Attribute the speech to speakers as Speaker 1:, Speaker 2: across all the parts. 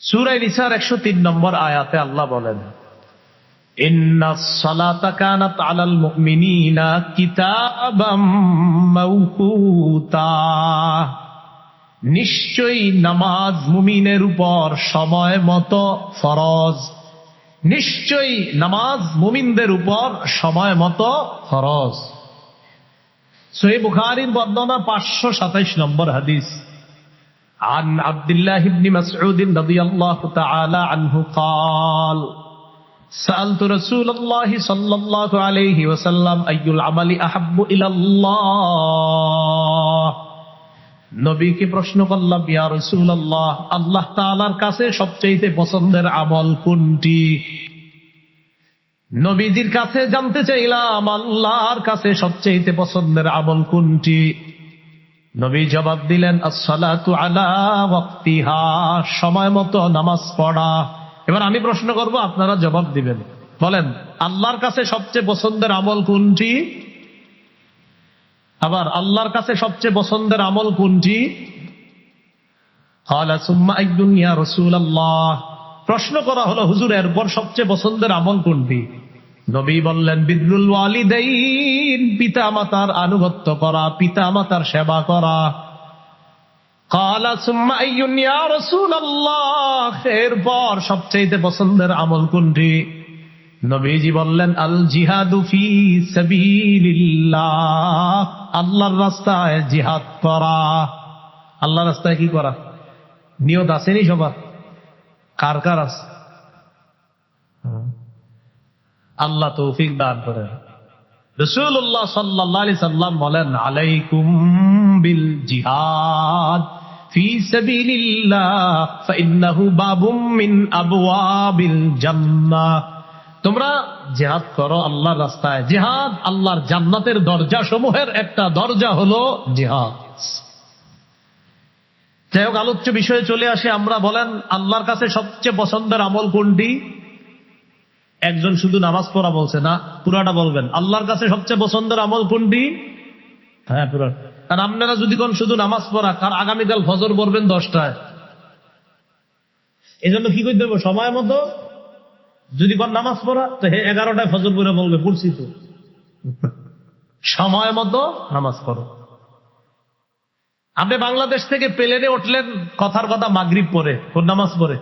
Speaker 1: সুরাই নিসার একশো তিন নম্বর আয়াতে আল্লাহ বলেন নিশ্চয়ই নামাজ মুমিনের উপর সময় মতো ফরজ। নিশ্চয়ই নামাজ মুমিনদের উপর সময় মতো ফরজ। সহি বুখারীর বর্ণনা পাঁচশো সাতাইশ নম্বর হাদিস। عن عبد الله بن مسعود رضي الله تعالى عنه قال سألت رسول الله صلى الله عليه وسلم أي العمل أحب إلى الله নবীকে প্রশ্ন করলাম ইয়া রসুল আল্লাহ আল্লাহ তালার কাছে সবচেয়ে পছন্দের আমল কোনটি নবীজির কাছে জানতে চাইলাম আল্লাহর কাছে সবচেয়ে পছন্দের আমল কোনটি নবী জবাব দিলেন, আসসালাতু আলা ওয়াক্তিহা সময় মতো নামাজ পড়া। এবার আমি প্রশ্ন করব, আপনারা জবাব দিবেন। বলেন, আল্লাহর কাছে সবচেয়ে পছন্দের আমল কোনটি? আবার, আল্লাহর কাছে সবচেয়ে পছন্দের আমল কোনটি? প্রশ্ন করা হলো, হুজুর, এরপর সবচেয়ে পছন্দের আমল কোনটি? নবী বললেন, বিদ্রুল ওয়ালিদাইন পিতা মাতার আনুগত্য করা পিতা মাতার সেবা করা। কালা সুম্মা আইয়ুন ইয়া রাসূলুল্লাহ, এরপর সবচেয়ে পছন্দের আমল কোনটি? নবীজি বললেন, আল জিহাদু ফি সাবিলিল্লাহ, আল্লাহর রাস্তায় জিহাদ করা। আল্লাহর রাস্তায় কি করা? নিয়ত আসেনি সবার? কার কার আছে? আল্লাহ তৌফিক দান করে রসুল্লাহ সাল্লাহ সাল্লাম বলেন, আলাইকুম বিল জিহাদ তোমরা জিহাদ করো আল্লাহর রাস্তায়। জিহাদ আল্লাহর জান্নাতের দরজা সমূহের একটা দরজা হলো জিহাদ। যাই হোক, আলোচ্য বিষয়ে চলে আসে, আমরা বলেন, আল্লাহর কাছে সবচেয়ে পছন্দের আমল কোনটি? একজন শুধু নামাজ পড়া বলছে না, পুরাটা বলবেন। আল্লাহর কাছে সবচেয়ে পছন্দের আমল কোনটি? হ্যাঁ পুরা আর আপনারা যদি কোন শুধু নামাজ পড়া, কার আগামীকাল ফজর পড়বেন দশটায়? এই জন্য কি করতে হবে? সময় মতো যদি কোন নামাজ পড়া, তো হে এগারোটায় ফজর পড়ে বলবে, পড়ছি তো। সময় মতো নামাজ পড়ো। আপনি বাংলাদেশ থেকে প্লেনে উঠলেন, কথার কথা মাগরিব পরে, কোন নামাজ পড়ে?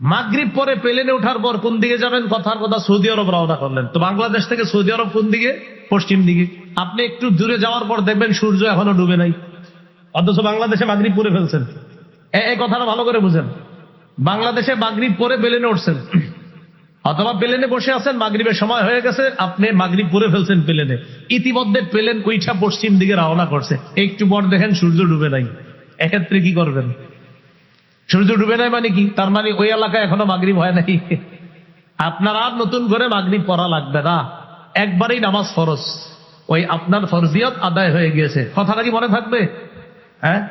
Speaker 1: মাগরিব পরে প্লেনে ওঠার পর কোন দিকে যাবেন? কথার কথা সৌদি আরব রওনা করলেন। তো বাংলাদেশ থেকে সৌদি আরব কোন দিকে? পশ্চিম দিকে। আপনি একটু দূরে যাওয়ার পর দেখবেন সূর্য এখনও ডুবে নাই। অথচ বাংলাদেশে মাগরিব পরে ফেলছেন। এই কথাটা ভালো করে বুঝেন। বাংলাদেশে মাগরিব পরে প্লেনে উঠছেন। অথবা প্লেনে বসে আছেন, মাগরিবের সময় হয়ে গেছে, আপনি মাগরিব পরে ফেলছেন প্লেনে। ইতিমধ্যে প্লেন কুইঠা পশ্চিম দিকে রওনা করছে। একটু পর দেখেন সূর্য ডুবে নাই। এক্ষেত্রে কি করবেন? সূর্য ডুবে নাই মানে কি? তার মানে ওই এলাকায় এখনও মাগরিব হয় নাই। আপনার আর নতুন করে মাগরিব পড়া লাগবে না। একবারেই নামাজ ফরজ। ওই আপনার ফরজিয়ত আদায় হয়ে গিয়েছে। কথাটা কি মনে থাকবে? হ্যাঁ?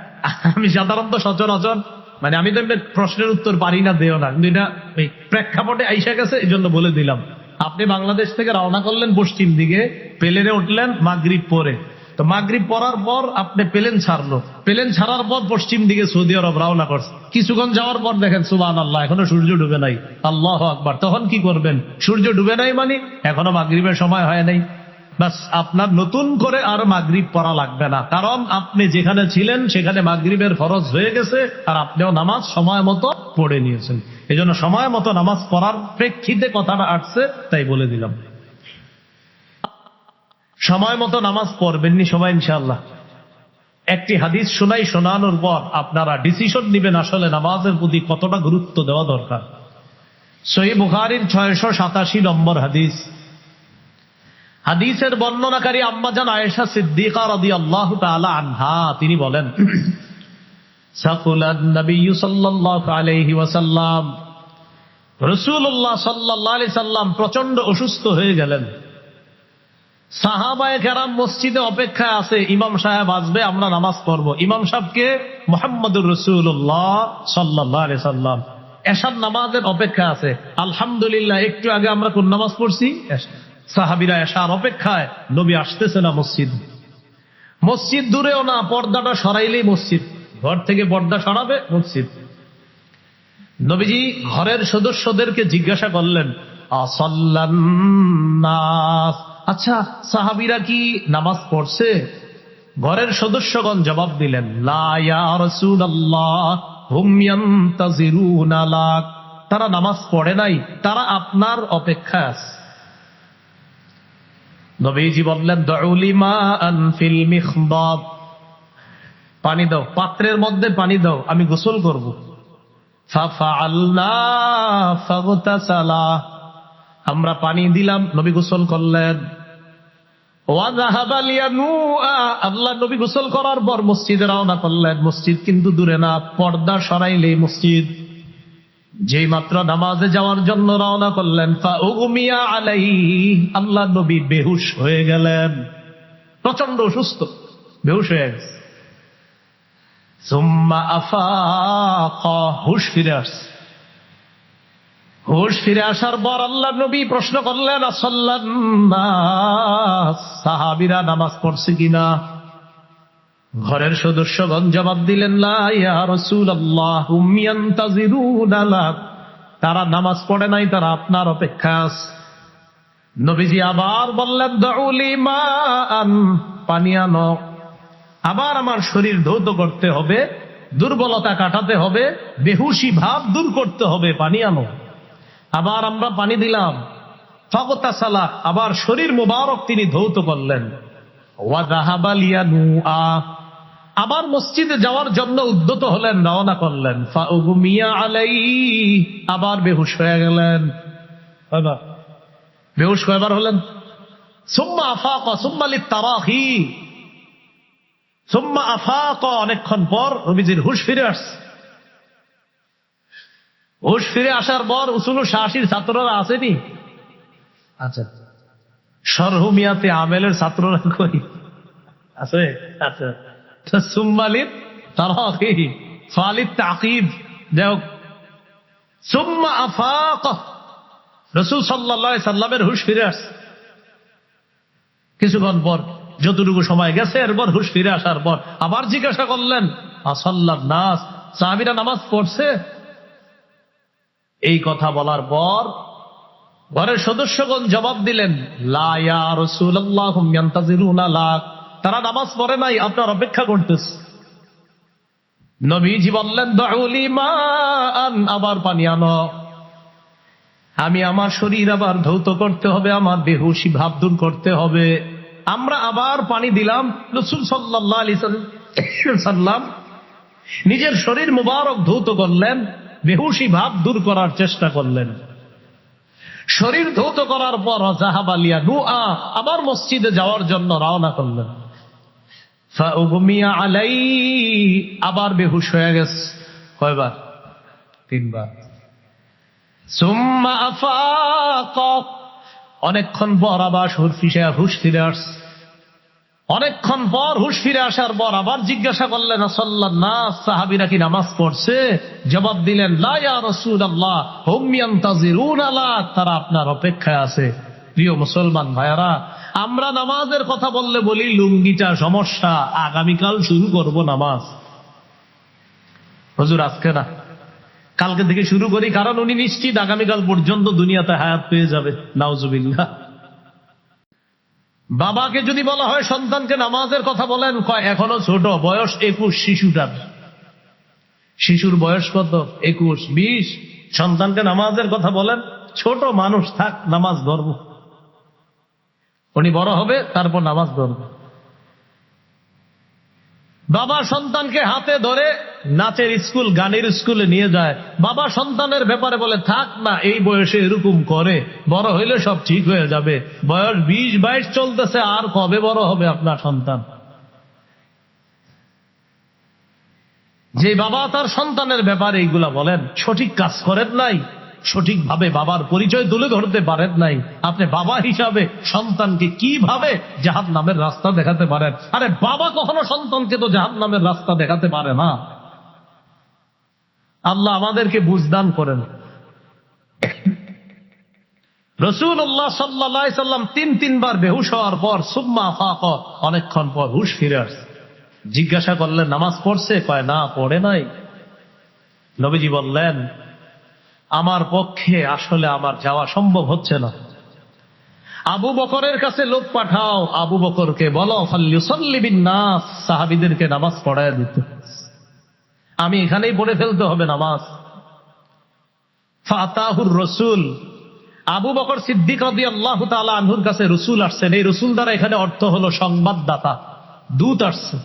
Speaker 1: আমি সাধারণত সচরাচর মানে আমি তো প্রশ্নের উত্তর পারি না, দেও না। কিন্তু এটা ওই প্রেক্ষাপটে আইসা গেছে, এই জন্য বলে দিলাম। আপনি বাংলাদেশ থেকে রওনা করলেন পশ্চিম দিকে, প্লেনে উঠলেন মাগরিব পরে। তো মাগরিব পড়ার পর আপনি প্লেন ছাড়লো। প্লেন ছাড়ার পর পশ্চিম দিকে সৌদি আরব রওনা করছে। কিছুক্ষণ যাওয়ার পর দেখেন সুবান আল্লাহ এখনও সূর্য ডুবে নাই। আল্লাহ আকবার। তখন কি করবেন? সূর্য ডুবে নাই মানে? এখনও মাগরিবের সময় হয় নাই। বাস, আপনার নতুন করে আর মাগরিব পড়া লাগবে না। কারণ আপনি যেখানে ছিলেন, সেখানে মাগরিবের ফরজ হয়ে গেছে আর আপনিও নামাজ সময় মতো পড়ে নিয়েছেন। এই জন্য সময় মতো নামাজ পড়ার প্রেক্ষিতে কথাটা আসছে, তাই বলে দিলাম। সময় মতো নামাজ পড়বেননি সবাই ইনশাল্লাহ একটি হাদিস শোনাই, শোনানোর পর আপনারা ডিসিশন নিবেন আসলে নামাজের প্রতি কতটা গুরুত্ব দেওয়া দরকার। সহি বুখারির ছয়শো সাতাশি নম্বর হাদিস। হাদিসের বর্ণনাকারী আম্মাজান আয়েশা সিদ্দিকা রাদি আল্লাহ আনহা, তিনি বলেন প্রচণ্ড অসুস্থ হয়ে গেলেন। সাহাবায়ে মসজিদে অপেক্ষায় আছে, ইমাম সাহেব আসবে, আমরা নামাজ পড়ব। ইমাম সাহেবকে মোহাম্মদুর রসুল্লাহ সাল্লাহ সাল্লাম। নামাজের অপেক্ষা আছে। আলহামদুলিল্লাহ, একটু আগে আমরা কোন নামাজ পড়ছি? সাহাবিরা এসার অপেক্ষায়, নবী আসতেছে না মসজিদ। মসজিদ দূরেও না, পর্দাটা সরাইলেই মসজিদ। ঘর থেকে পর্দা সরাবে, মসজিদ। নবীজি ঘরের সদস্যদেরকে জিজ্ঞাসা করলেন আচ্ছা সাহাবিরা কি নামাজ পড়ছে? ঘরের সদস্যগণ জবাব দিলেন তারা নামাজ পড়ে নাই, তারা আপনার অপেক্ষা নবীজি বললেন পানি দাও, পাত্রের মধ্যে পানি দাও, আমি গোসল করব। আমরা পানি দিলাম, নবী গোসল করলেন। আল্লাহ নবী গোসল করার পর মসজিদে রওনা করলেন। মসজিদ কিন্তু দূরে না, পর্দা সরাইলে মসজিদ। যেই মাত্র নামাজে যাওয়ার জন্য রওনা করলেন আলাইহি, আল্লাহ নবী বেহুশ হয়ে গেলেন। প্রচণ্ড অসুস্থ, বেহুশ হয়ে গেছে। হুশ ফিরে আসছে। হুশ ফিরে আসার পর আল্লাহ নবী প্রশ্ন করলেন সাহাবিরা নামাজ পড়ছে কিনা? ঘরের সদস্যগণ জবাব দিলেন তারা নামাজ পড়ে নাই, তারা আপনার অপেক্ষা নবীজি আবার বললেন পানি আনো। আবার আমার শরীর ধৌত করতে হবে, দুর্বলতা কাটাতে হবে, বেহুশি ভাব দূর করতে হবে, পানি আনো। আবার আমরা পানি দিলাম। সালাহ আবার শরীর মোবারক তিনি ধৌত করলেন। আবার মসজিদে যাওয়ার জন্য উদ্যত হলেন, রওনা করলেন। আবার বেহুশ হয়ে গেলেন? বেহুশ কয়বার হলেন? সুম্মা আফাক সুম্মালি তারাহি সুম্মা আফাক, অনেকক্ষণ পর রবিজির হুশ ফিরে আসছে। হুশ ফিরে আসার পর উসুল শাসির ছাত্ররা আসেনি আচ্ছা। সরহুমিয়াতে আমেলের ছাত্ররা কই? আছে? আচ্ছা। সুম্মালির তারাহি ফালিদ তাকিব যাই হোক সুম্মা আফাক রসুল সাল্লাহ সাল্লামের হুশ ফিরে আসছে। কিছুক্ষণ পর যতটুকু সময় গেছে এরপর হুশ ফিরে আসার পর আবার জিজ্ঞাসা করলেন আসাল্লাহ নাস সাহাবিরা নামাজ পড়ছে? এই কথা বলার পর ঘরের সদস্যগণ জবাব দিলেন তারা নামাজ পড়ে নাই, আপনার অপেক্ষা করতেছে। নবীজি বললেন আবার পানি আনো। আমি আমার শরীর আবার ধৌত করতে হবে, আমার বেহুশি ভাব দূর করতে হবে। আমরা আবার পানি দিলাম। রসুল সাল্লাহ আলি সাল্লাম নিজের শরীর মুবারক ধৌত করলেন। বেহুশি ভাব দূর করার চেষ্টা করলেন। শরীর ধৌত করার পর জাহাবালিয়া নুআ আবার মসজিদে যাওয়ার জন্য রওনা করলেন। আলাই, আবার বেহুশ হয়ে গেছে। কয়বার? তিনবার। সুম্মা আফাক অনেকক্ষণ পর আবার ফিরে হুশ ফিরে আসছে। অনেকক্ষণ পর হুশ ফিরে আসার পর আবার জিজ্ঞাসা করলেন সাহাবিরা কি নামাজ পড়ছে? জবাব দিলেন তারা আপনার অপেক্ষায় আছে। প্রিয় মুসলমান ভাইয়ারা, আমরা নামাজের কথা বললে বলি, লুঙ্গিটা সমস্যা, আগামীকাল শুরু করব নামাজ। হজুর, আজকে না, কালকে থেকে শুরু করি, কারণ উনি নিশ্চিত আগামীকাল পর্যন্ত দুনিয়াতে হায়াত পেয়ে যাবে, নাউজুবিল্লাহ। বাবাকে যদি বলা হয় সন্তানকে নামাজের কথা বলেন এখনও ছোট, বয়স একুশ শিশুটার শিশুর বয়স কত? একুশ, বিশ। সন্তানকে নামাজের কথা বলেন, ছোট মানুষ থাক, নামাজ ধরব। উনি বড় হবে, তারপর নামাজ ধরব। বাবা সন্তানকে হাতে ধরে নাচের স্কুল, গানের স্কুলে নিয়ে যায়। বাবা সন্তানের ব্যাপারে বলে, থাক না, এই বয়সে এরকম করে, বড় হইলে সব ঠিক হয়ে যাবে। বয়স বিশ, বাইশ চলতেছে, আর কবে বড় হবে আপনার সন্তান? যে বাবা তার সন্তানের ব্যাপারে এইগুলা বলেন, সঠিক কাজ করেন নাই সঠিকভাবে বাবার পরিচয় তুলে ধরতে পারেন নাই। আপনি বাবা হিসাবে সন্তানকে কীভাবে জাহান নামের রাস্তা দেখাতে পারেন? আরে বাবা কখনো সন্তানকে তো জাহান নামের রাস্তা দেখাতে পারে না। আল্লাহ আমাদেরকে বুঝদান করেন। রসুল আল্লাহ সাল্লাহ সাল্লাম তিন তিনবার বেহুশ হওয়ার পর সুম্মা ফাক অনেকক্ষণ পর হুশ ফিরে আসছে। জিজ্ঞাসা করলেন, নামাজ পড়ছে? কয়, না, পড়ে নাই। নবীজি বললেন আমার পক্ষে আসলে আমার যাওয়া সম্ভব হচ্ছে না। আবু বকরের কাছে লোক পাঠাও। আবু বকরকে বলো ফাল্লিউসাল্লিবিন নাস সাহাবিদেরকে নামাজ পড়ায় দিতে। আমি এখানেই পড়ে ফেলতে হবে নামাজ। ফাতাহুর রসুল। আবু বকর সিদ্দিক আনহুর কাছে রসুল আসছেন। এই রসুল দ্বারা এখানে অর্থ হলো সংবাদদাতা। দূত আসছে।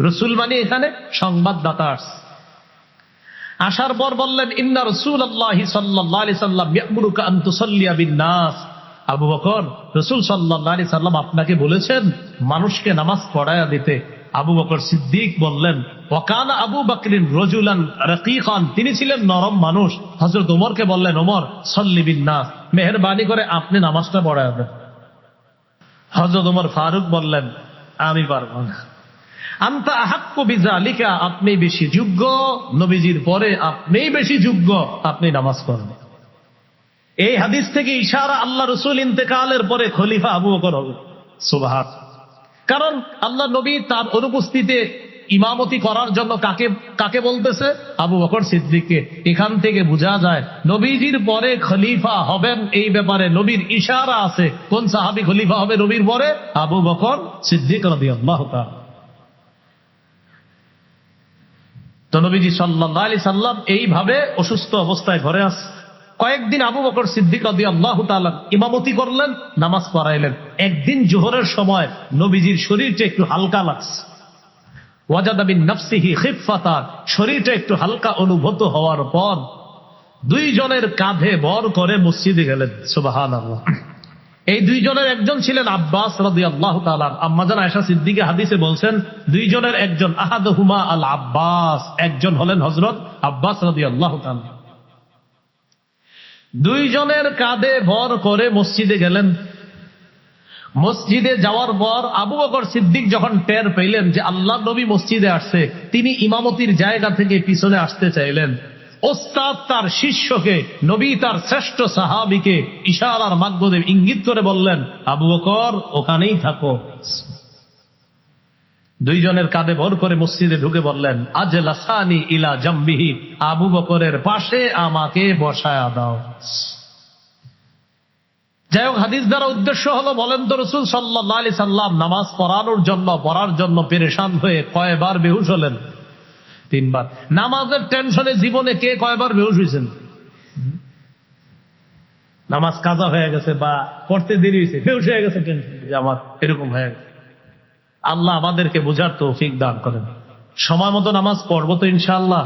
Speaker 1: রসুল মানে এখানে সংবাদদাতা আসছে। আসার পর বললেন, ইন্না রসুল আল্লাহ নাস আবু বকর, রসুল সাল্লাহ সাল্লাম আপনাকে বলেছেন, মানুষকে নামাজ পড়ায়া দিতে। আবু বকর সিদ্দিক বললেন ওকান আবু বকরিন রজুলান রকিকান। তিনি ছিলেন নরম মানুষ। হজরত ওমরকে বললেন, ওমর, সল্লি বিন নাস মেহরবানি করে আপনি নামাজটা পড়ায় দেন। হজরত ওমর ফারুক বললেন, আমি পারব না। আন্তা আপনি বেশি যোগ্য। নবীজির পরে আপনিই বেশি যোগ্য, আপনি নামাজ পড়েন। এই হাদিস থেকে ইশারা আল্লাহ রসুল ইন্তেকালের পরে খলিফা আবু বকর হবে। কারণ আল্লাহ নবী তার অনুপস্থিতিতে ইমামতি করার জন্য কাকে কাকে বলতেছে? আবু বকর সিদ্দিককে। এখান থেকে বোঝা যায়, নবীজির পরে খলিফা হবেন এই ব্যাপারে নবীর ইশারা আছে। কোন সাহাবি খলিফা হবে নবীর পরে? আবু বকর সিদ্দিক রবি আল্লাহ তো নবীজি সাল্লাহ আলি সাল্লাম এইভাবে অসুস্থ অবস্থায় ঘরে আস, কয়েকদিন আবু বকর সিদ্দিক আল্লাহ ইমামতি করলেন, নামাজ পড়াইলেন। একদিন জোহরের সময় নবীজির শরীরটা একটু হালকা লাগছে। ওয়াজাদাবিন নফসিহি খিফাতা শরীরটা একটু হালকা অনুভূত হওয়ার পর দুইজনের কাঁধে বর করে মসজিদে গেলেন। সুবাহান এই দুইজনের একজন ছিলেন আব্বাস আল্লাহ আম্মাজান আয়সা সিদ্দিকে হাদিসে বলছেন, দুইজনের একজন আহাদ হুমা আল আব্বাস একজন হলেন হজরত আব্বাস রাদি আল্লাহ দুইজনের কাঁধে ভর করে মসজিদে গেলেন। মসজিদে যাওয়ার পর আবু বকর সিদ্দিক যখন টের পেলেন যে আল্লাহ নবী মসজিদে আসছে, তিনি ইমামতির জায়গা থেকে পিছনে আসতে চাইলেন। ওস্তাদ তার শিষ্যকে, নবী তার শ্রেষ্ঠ সাহাবিকে ইশারার মাধ্যমে ইঙ্গিত করে বললেন, আবু বকর, ওখানেই থাকো। দুইজনের কাঁধে ভর করে মসজিদে ঢুকে বললেন আজ লাসানি ইলা জাম্বিহি, আবু বকরের পাশে আমাকে বসায়া দাও। যাই হোক, হাদিস দ্বারা উদ্দেশ্য হলো, বলেন তো রসুল সাল্লাহ আলি সাল্লাম, নামাজ পড়ানোর জন্য, পড়ার জন্য পেরেশান হয়ে কয়বার বেহুশ হলেন? তিনবার। নামাজের টেনশনে জীবনে কে কয়বার বেহুশ হয়েছেন নামাজ কাজা হয়ে গেছে বা পড়তে দেরি হয়েছে বেহুশ হয়ে গেছে টেনশন। আমার এরকম হয়ে গেছে। আল্লাহ আমাদেরকে বোঝার তৌফিক দান করেন। সময় মতো নামাজ পড়ব তো ইনশাআল্লাহ।